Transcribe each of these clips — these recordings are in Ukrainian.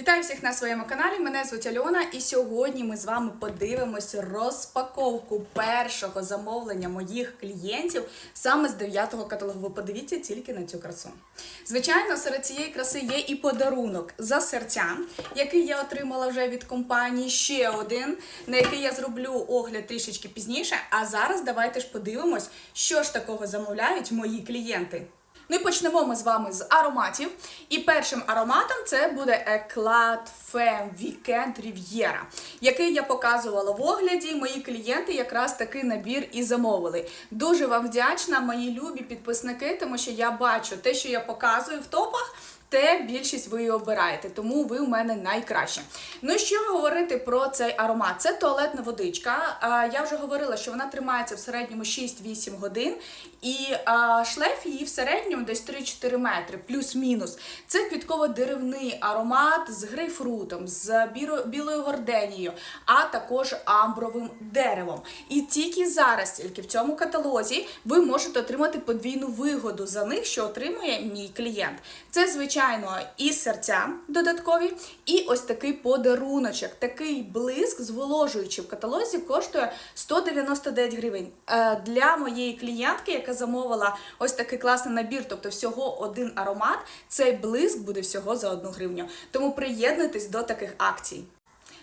Вітаю всіх на своєму каналі. Мене звуть Альона, і сьогодні ми з вами подивимось розпаковку першого замовлення моїх клієнтів саме з 9-го каталогу. Ви подивіться тільки на цю красу. Звичайно, серед цієї краси є і подарунок за серця, який я отримала вже від компанії. Ще один, на який я зроблю огляд трішечки пізніше. А зараз давайте ж подивимось, що ж такого замовляють мої клієнти. Ну і почнемо ми з вами з ароматів. І першим ароматом це буде Еклад Femme Weekend Riviera, який я показувала в огляді. Мої клієнти якраз такий набір і замовили. Дуже вам вдячна, мої любі підписники, тому що я бачу те, що я показую в топах. Те більшість ви і обираєте, тому ви у мене найкраще. Ну що говорити про цей аромат? Це туалетна водичка. Я вже говорила, що вона тримається в середньому 6-8 годин, і шлейф її в середньому десь 3-4 метри, плюс-мінус. Це квітково-деревний аромат з грейпфрутом, з білою горденією, а також амбровим деревом. І тільки зараз, тільки в цьому каталозі, ви можете отримати подвійну вигоду за них, що отримує мій клієнт. Це, звичайно, і серця додаткові, і ось такий подаруночок. Такий блиск, зволожуючий в каталозі, коштує 199 гривень. Е, Для моєї клієнтки, яка замовила ось такий класний набір, тобто всього один аромат, цей блиск буде всього за одну гривню. Тому приєднуйтесь до таких акцій.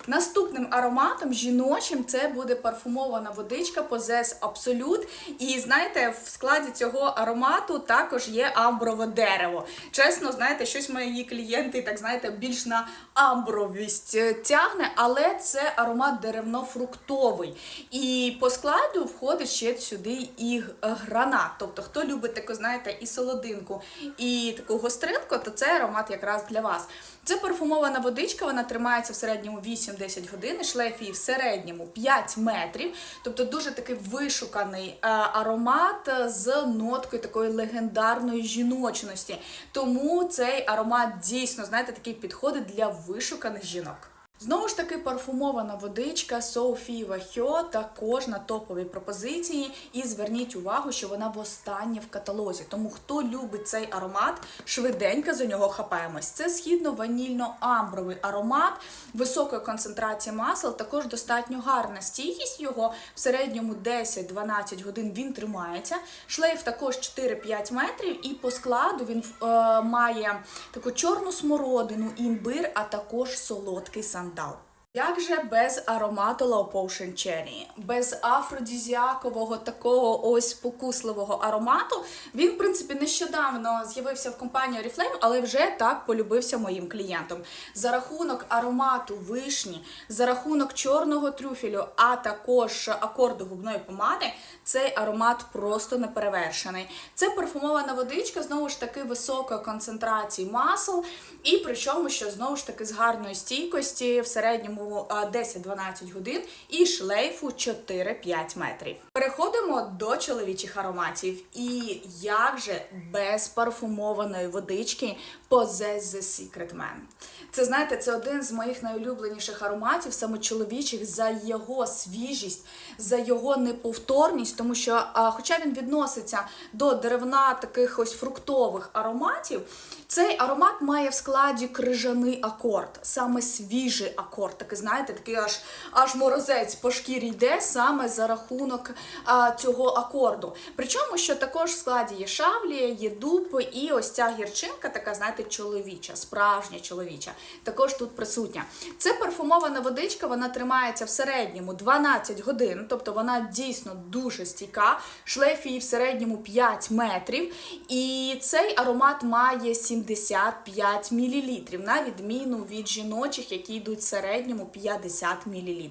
Наступним ароматом жіночим це буде парфумована водичка Possess Absolute. І знаєте, в складі цього аромату також є амброве дерево. Чесно, знаєте, щось мої клієнти, так знаєте, більш на амбровість е, тягне, але це аромат деревно-фруктовий. І по складу входить ще сюди і гранат. Тобто, хто любить таку, знаєте, і солодинку, і таку гостринку, то це аромат якраз для вас. Це парфумована водичка, вона тримається в середньому 8-10 годин, шлейф її в середньому 5 метрів. Тобто дуже такий вишуканий е, аромат з ноткою такої легендарної жіночності. Тому цей аромат дійсно, знаєте, такий підходить для вишуканих жінок. Знову ж таки, парфумована водичка Софі Вахьо також на топовій пропозиції. І зверніть увагу, що вона востаннє в каталозі. Тому хто любить цей аромат, швиденько за нього хапаємось. Це східно-ванільно-амбровий аромат високої концентрації масел. Також достатньо гарна стійкість його. В середньому 10-12 годин він тримається. Шлейф також 4-5 метрів, і по складу він е, має таку чорну смородину, імбир, а також солодкий down. Як же без аромату Low Potion без афродізіакового такого ось спокусливого аромату. Він, в принципі, нещодавно з'явився в компанії Oriflame, але вже так полюбився моїм клієнтам. За рахунок аромату вишні, за рахунок чорного трюфелю, а також акорду губної помади, цей аромат просто неперевершений. Це парфумована водичка, знову ж таки, високої концентрації масел, і причому, що знову ж таки з гарної стійкості в середньому а, 10-12 годин і шлейфу 4-5 метрів. Переходимо до чоловічих ароматів. І як же без парфумованої водички Possess the Secret Man. Це знаєте, це один з моїх найулюбленіших ароматів, саме чоловічих, за його свіжість, за його неповторність, тому що, хоча він відноситься до деревна таких ось фруктових ароматів, цей аромат має в складі крижаний акорд, саме свіжий акорд. Такий, знаєте, такий аж аж морозець по шкірі йде саме за рахунок а, цього акорду. Причому, що також в складі є шавлія, є дуб, і ось ця гірчинка, така, знаєте, чоловіча, справжня чоловіча, також тут присутня. Це парфумована водичка, вона тримається в середньому 12 годин, тобто вона дійсно дуже стійка. Шлейф її в середньому 5 метрів. І цей аромат має 75 мл, на відміну від жіночих, які йдуть в середньому 50 мл.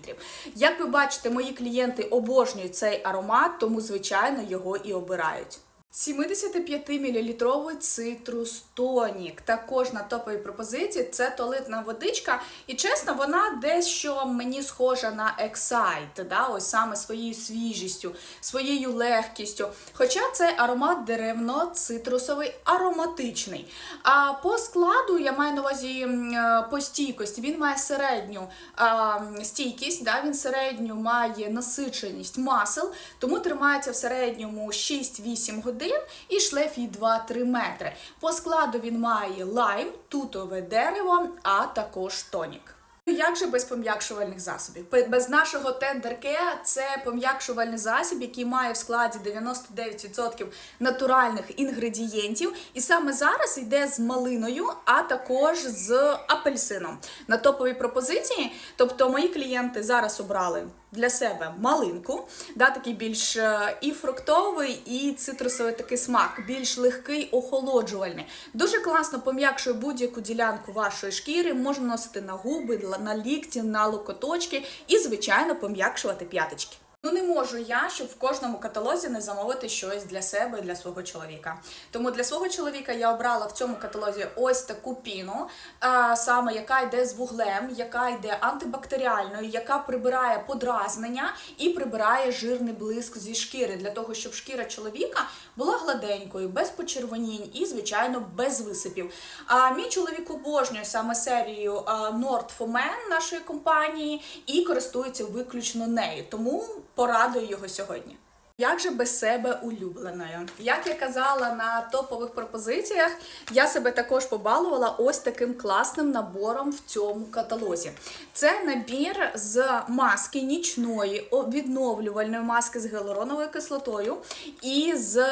Як ви бачите, мої клієнти обожнюють цей аромат, тому, звичайно, його і обирають. 75-мл цитрус тонік. Також на топовій пропозиції це туалетна водичка. І чесно, вона дещо мені схожа на Excite, да? ось саме своєю свіжістю, своєю легкістю. Хоча це аромат деревно-цитрусовий, ароматичний. А по складу я маю на увазі е, по стійкості. Він має середню а, стійкість, да? він середню має насиченість масел, тому тримається в середньому 6-8 годин. 1 і шлейф її 2-3 метри. По складу він має лайм, тутове дерево, а також тонік. Ну, Як же без пом'якшувальних засобів? Без нашого тендерке це пом'якшувальний засіб, який має в складі 99% натуральних інгредієнтів. І саме зараз йде з малиною, а також з апельсином на топовій пропозиції. Тобто мої клієнти зараз обрали для себе малинку, да, такий більш е, і фруктовий, і цитрусовий такий смак, більш легкий, охолоджувальний. Дуже класно пом'якшує будь-яку ділянку вашої шкіри, можна носити на губи, на лікті, на локоточки і, звичайно, пом'якшувати п'яточки. Ну не можу я, щоб в кожному каталозі не замовити щось для себе для свого чоловіка. Тому для свого чоловіка я обрала в цьому каталозі ось таку піну, а, саме яка йде з вуглем, яка йде антибактеріальною, яка прибирає подразнення і прибирає жирний блиск зі шкіри для того, щоб шкіра чоловіка була гладенькою, без почервонінь і, звичайно, без висипів. А мій чоловік обожнює саме серію Nord for Men нашої компанії і користується виключно нею. Тому порадую його сьогодні. Як же без себе улюбленою? Як я казала на топових пропозиціях, я себе також побалувала ось таким класним набором в цьому каталозі. Це набір з маски нічної, відновлювальної маски з гіалуроновою кислотою і з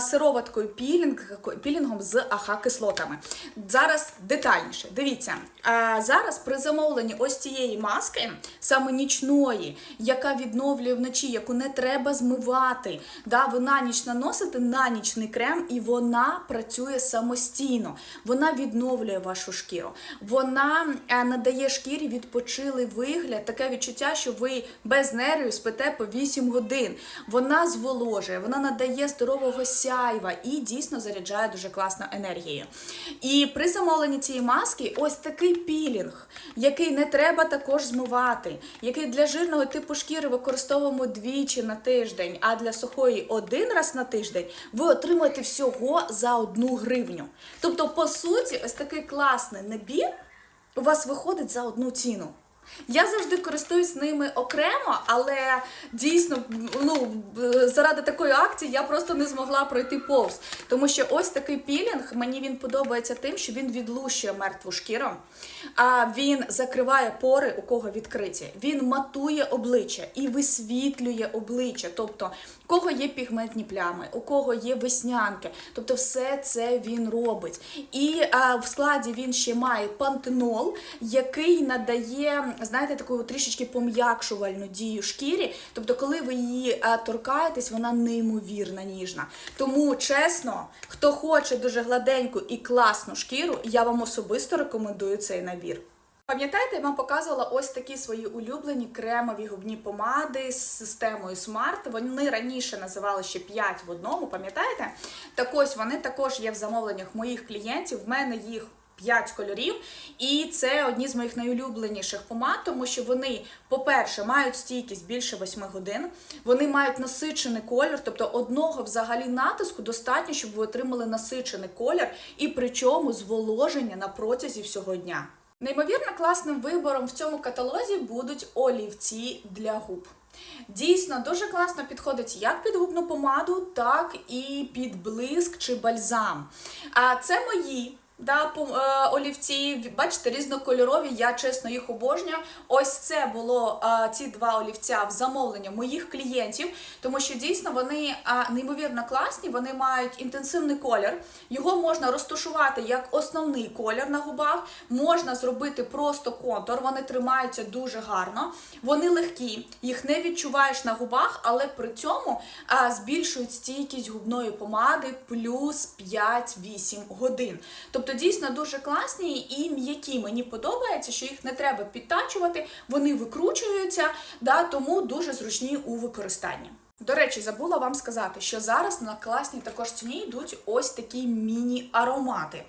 сироваткою пілінг, пілінгом з АХ-кислотами. Зараз детальніше. Дивіться, зараз при замовленні ось цієї маски, саме нічної, яка відновлює вночі, яку не треба змивати. Да, ви на ніч наносите на нічний крем, і вона працює самостійно. Вона відновлює вашу шкіру. Вона е, надає шкірі відпочилий вигляд, таке відчуття, що ви без нервів спите по 8 годин. Вона зволожує, вона надає здорового сяйва і дійсно заряджає дуже класно енергією. І при замовленні цієї маски ось такий пілінг, який не треба також змивати, який для жирного типу шкіри використовуємо двічі на тиждень, а для сухої один раз на тиждень, ви отримаєте всього за одну гривню. Тобто, по суті, ось такий класний набір у вас виходить за одну ціну. Я завжди користуюсь ними окремо, але дійсно, ну заради такої акції я просто не змогла пройти повз. Тому що ось такий пілінг, мені він подобається тим, що він відлущує мертву шкіру, а він закриває пори, у кого відкриті. Він матує обличчя і висвітлює обличчя. Тобто, у кого є пігментні плями, у кого є веснянки. Тобто, все це він робить. І а, в складі він ще має пантенол, який надає, знаєте, таку трішечки пом'якшувальну дію шкірі. Тобто, коли ви її торкаєтесь, вона неймовірно ніжна. Тому, чесно, хто хоче дуже гладеньку і класну шкіру, я вам особисто рекомендую цей набір. Пам'ятаєте, я вам показувала ось такі свої улюблені кремові губні помади з системою Smart. Вони раніше називали ще 5 в одному, пам'ятаєте? Так ось вони також є в замовленнях моїх клієнтів. В мене їх 5 кольорів, і це одні з моїх найулюбленіших помад, тому що вони, по-перше, мають стійкість більше 8 годин, вони мають насичений колір, тобто одного взагалі натиску достатньо, щоб ви отримали насичений колір, і причому зволоження на протязі всього дня. Неймовірно класним вибором в цьому каталозі будуть олівці для губ. Дійсно, дуже класно підходить як під губну помаду, так і під блиск чи бальзам. А це мої. Да, е, олівці, бачите, різнокольорові, я чесно їх обожнюю. Ось це було ці два олівця в замовлення моїх клієнтів, тому що дійсно вони неймовірно класні, вони мають інтенсивний колір. Його можна розташувати як основний колір на губах, можна зробити просто контур, вони тримаються дуже гарно. Вони легкі, їх не відчуваєш на губах, але при цьому збільшують стійкість губної помади плюс 5-8 годин. Тобто дійсно дуже класні і м'які. Мені подобається, що їх не треба підтачувати, вони викручуються, да, тому дуже зручні у використанні. До речі, забула вам сказати, що зараз на класній також ціні йдуть ось такі міні-аромати.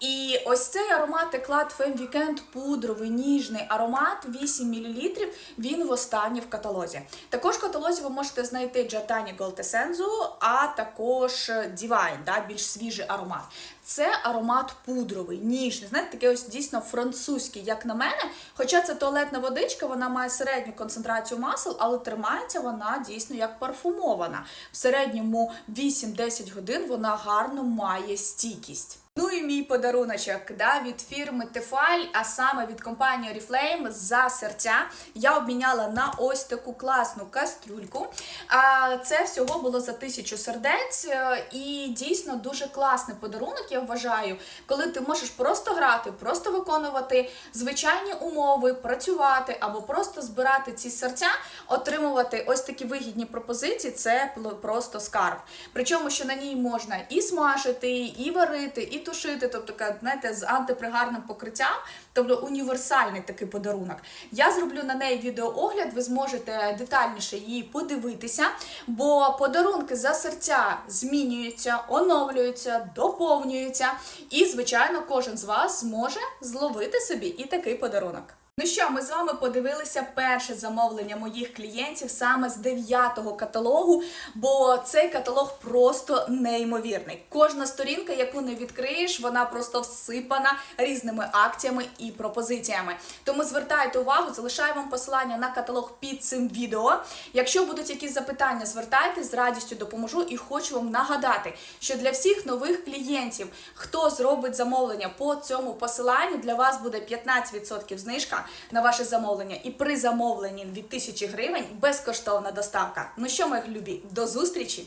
І ось цей аромат Eclat Femme Weekend пудровий ніжний аромат 8 мл, він востаннє в каталозі. Також в каталозі ви можете знайти Giordani Gold Essenzu, а також Divine, да, більш свіжий аромат. Це аромат пудровий, ніжний. Знаєте, такий ось дійсно французький, як на мене. Хоча це туалетна водичка, вона має середню концентрацію масел, але тримається вона дійсно як парфумована. В середньому 8-10 годин вона гарно має стійкість. Ну і мій подаруночок да, від фірми Тефаль, а саме від компанії Oriflame за серця. Я обміняла на ось таку класну кастрюльку. А це всього було за тисячу сердець. е, І дійсно дуже класний подарунок, я вважаю, коли ти можеш просто грати, просто виконувати звичайні умови, працювати або просто збирати ці серця, отримувати ось такі вигідні пропозиції. Це просто скарб. Причому, що на ній можна і смажити, і варити, і тушити, тобто, така, знаєте, з антипригарним покриттям, тобто універсальний такий подарунок. Я зроблю на неї відеоогляд, ви зможете детальніше її подивитися, бо подарунки за серця змінюються, оновлюються, доповнюються, і, звичайно, кожен з вас зможе зловити собі і такий подарунок. Ну що, ми з вами подивилися перше замовлення моїх клієнтів саме з дев'ятого каталогу, бо цей каталог просто неймовірний. Кожна сторінка, яку не відкриєш, вона просто всипана різними акціями і пропозиціями. Тому звертайте увагу, залишаю вам посилання на каталог під цим відео. Якщо будуть якісь запитання, звертайтесь, з радістю допоможу і хочу вам нагадати, що для всіх нових клієнтів, хто зробить замовлення по цьому посиланню, для вас буде 15% знижка на ваше замовлення. І при замовленні від 1000 гривень безкоштовна доставка. Ну що, мої любі, до зустрічі!